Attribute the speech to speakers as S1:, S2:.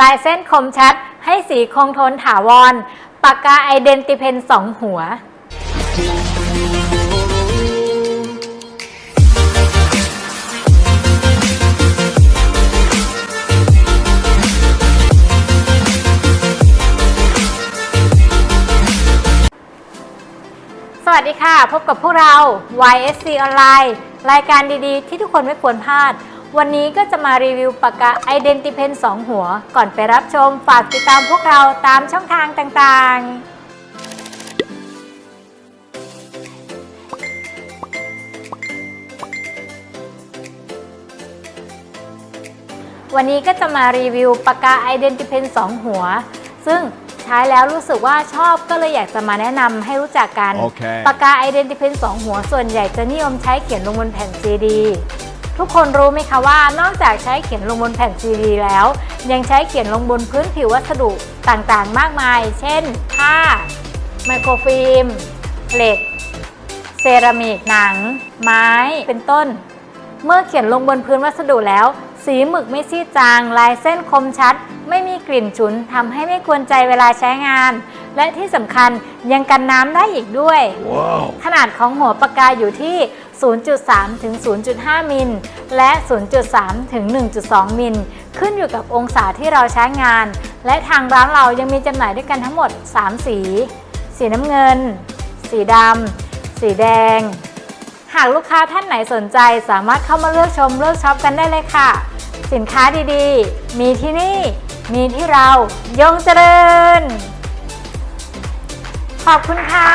S1: ลายเส้นคมชัด ให้สีคงทนถาวร ปากกาไอเดนติเพนสองหัว สวัสดีค่ะ พบกับพวกเรา YSC ออนไลน์ รายการดีๆ ที่ทุกคนไม่ควรพลาด วันนี้ก็จะมารีวิวปากกา Identipen 2 หัว ก่อนไปรับชมฝากติดตามพวกเราตามช่องทางต่างๆวันนี้ก็จะมารีวิวปากกา Identipen 2 หัว ซึ่งใช้แล้วรู้สึกว่าชอบก็เลยอยากจะมาแนะนำให้รู้จักกัน
S2: โอเค
S1: ปากกา Identipen 2 หัวส่วนใหญ่จะนิยมใช้เขียนลงบนแผ่นซีดี ทุกคนรู้ไหมคะว่านอกจากใช้เขียนลงบนแผ่นซีดีแล้ว ยังใช้เขียนลงบนพื้นผิววัสดุต่างๆ มากมาย เช่น ผ้า ไมโครฟิล์ม เหล็ก เซรามิก หนัง ไม้ เป็นต้น เมื่อเขียนลงบนพื้นวัสดุแล้ว สีหมึกไม่ซีดจาง ลายเส้นคมชัด ไม่มีกลิ่นฉุนทำให้ไม่กวนใจเวลาใช้งาน และที่สำคัญยังกันน้ำได้อีกด้วย
S2: Wow.
S1: ขนาดของหัวปากกาอยู่ที่ 0.3 ถึง 0.5 มิล และ 0.3 ถึง 1.2 มิล ขึ้นอยู่กับองศาที่เราใช้งาน และทางร้านเรายังมีจำหน่ายด้วยกันทั้งหมด 3 สี สีน้ำเงิน สีดำ สีแดง หากลูกค้าท่านไหนสนใจสามารถเข้ามาเลือกชมเลือกช็อปกันได้เลยค่ะ สินค้าดีๆ มีที่นี่ มีที่เรายงเจริญ ขอบคุณค่ะ